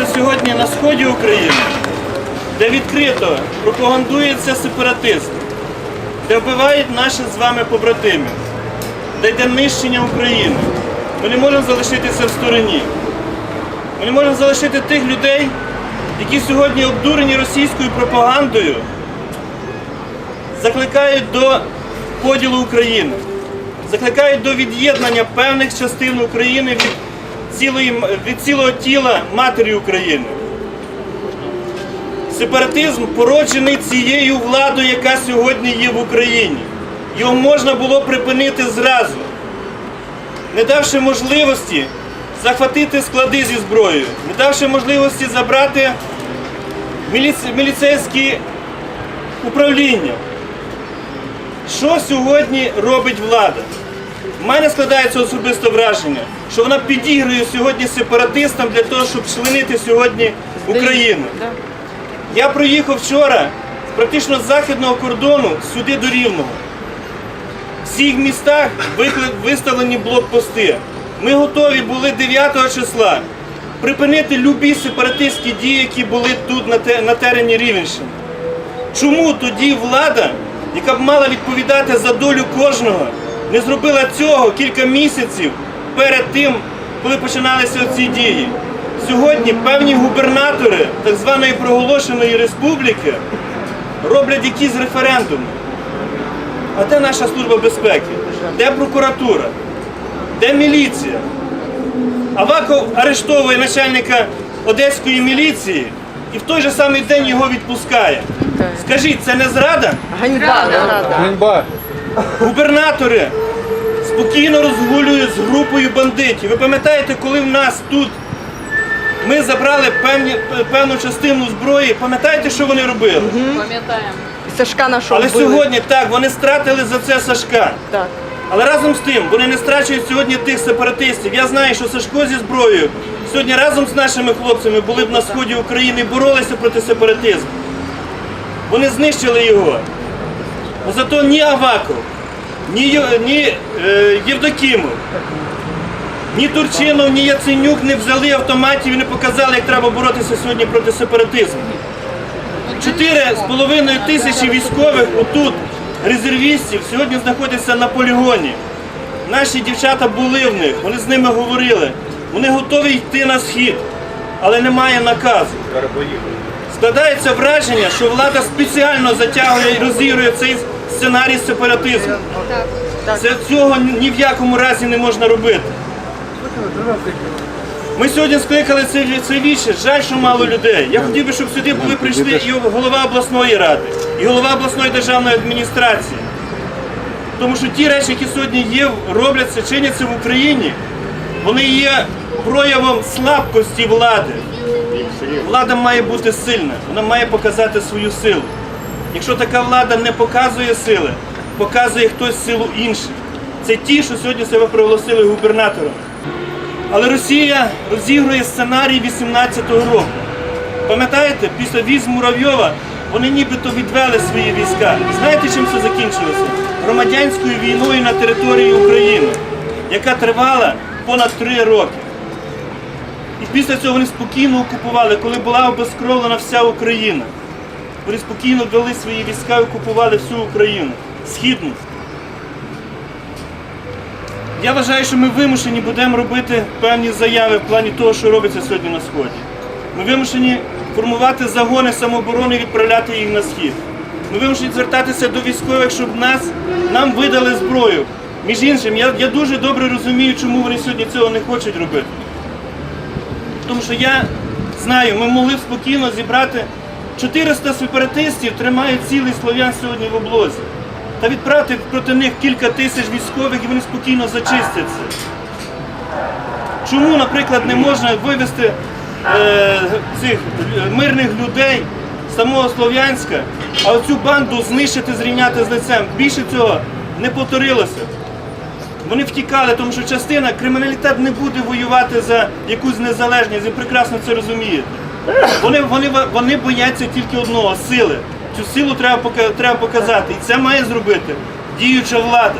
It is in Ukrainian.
знаходимося сьогодні на сході України, де відкрито пропагандується сепаратизм, де вбивають наших з вами побратимів, де йде нищення України. Ми не можемо залишитися в стороні. Ми не можемо залишити тих людей, які сьогодні обдурені російською пропагандою, закликають до поділу України, закликають до від'єднання певних частин України від, цілої, від цілого тіла матері України. Сепаратизм породжений цією владою, яка сьогодні є в Україні. Його можна було припинити зразу, не давши можливості захватити склади зі зброєю, не давши можливості забрати міліцейські управління. Що сьогодні робить влада? У мене складається особисте враження, що вона підігрує сьогодні сепаратистам для того, щоб членити сьогодні Україну. Я проїхав вчора практично з західного кордону сюди до Рівного. В всіх містах виставлені блокпости. Ми готові були 9 числа припинити любі сепаратистські дії, які були тут на терені Рівенщини. Чому тоді влада, яка б мала відповідати за долю кожного, не зробила цього кілька місяців перед тим, коли починалися ці дії? Сьогодні певні губернатори так званої проголошеної республіки роблять якісь референдуми. А де наша служба безпеки? Де прокуратура? Де міліція? Аваков арештовує начальника одеської міліції і в той же самий день його відпускає. Скажіть, це не зрада? Ганьба. Ганьба. Губернатори спокійно розгулюють з групою бандитів. Ви пам'ятаєте, коли в нас тут ми забрали певні, певну частину зброї, пам'ятаєте, що вони робили? Пам'ятаємо. Сашка нашого Але сьогодні так, вони стратили за це Сашка. Так. Але разом з тим вони не страчують сьогодні тих сепаратистів. Я знаю, що Сашко зі зброєю сьогодні разом з нашими хлопцями були б на сході України і боролися проти сепаратизму. Вони знищили його. Но зато ні Аваков, ні, Ю- ні е, Євдокімов, ні Турчинов, ні Яценюк не взяли автоматів і не показали, як треба боротися сьогодні проти сепаратизму. Чотири з половиною тисячі військових отут, резервістів, сьогодні знаходяться на полігоні. Наші дівчата були в них, вони з ними говорили. Вони готові йти на схід, але немає наказу. Складається враження, що влада спеціально затягує і розігрує цей сценарій сепаратизму. Це цього ні в якому разі не можна робити. Ми сьогодні скликали це, це віче. Жаль, що мало людей. Я хотів би, щоб сюди були прийшли і голова обласної ради, і голова обласної державної адміністрації. Тому що ті речі, які сьогодні є, робляться, чиняться в Україні, вони є проявом слабкості влади. Влада має бути сильна, вона має показати свою силу. Якщо така влада не показує сили, показує хтось силу інших. Це ті, що сьогодні себе проголосили губернатором. Але Росія розігрує сценарій 18-го року. Пам'ятаєте, після віз Муравйова вони нібито відвели свої війська. Знаєте, чим це закінчилося? Громадянською війною на території України, яка тривала понад три роки. І після цього вони спокійно окупували, коли була обезкровлена вся Україна. Вони спокійно ввели свої війська і окупували всю Україну, східну. Я вважаю, що ми вимушені будемо робити певні заяви в плані того, що робиться сьогодні на Сході. Ми вимушені формувати загони самооборони і відправляти їх на схід. Ми вимушені звертатися до військових, щоб нас, нам видали зброю. Між іншим, я, я дуже добре розумію, чому вони сьогодні цього не хочуть робити. Тому що я знаю, ми могли спокійно зібрати 400 сепаратистів, тримають цілий слов'ян сьогодні в облозі. Та відправити проти них кілька тисяч військових і вони спокійно зачистяться. Чому, наприклад, не можна вивезти е, цих е, мирних людей з самого Слов'янська, а оцю банду знищити, зрівняти з лицем? Більше цього не повторилося. Вони втікали, тому що частина криміналітет не буде воювати за якусь незалежність, ви прекрасно це розумієте. Вони, вони, вони бояться тільки одного сили. Цю силу треба, треба показати. І це має зробити діюча влада.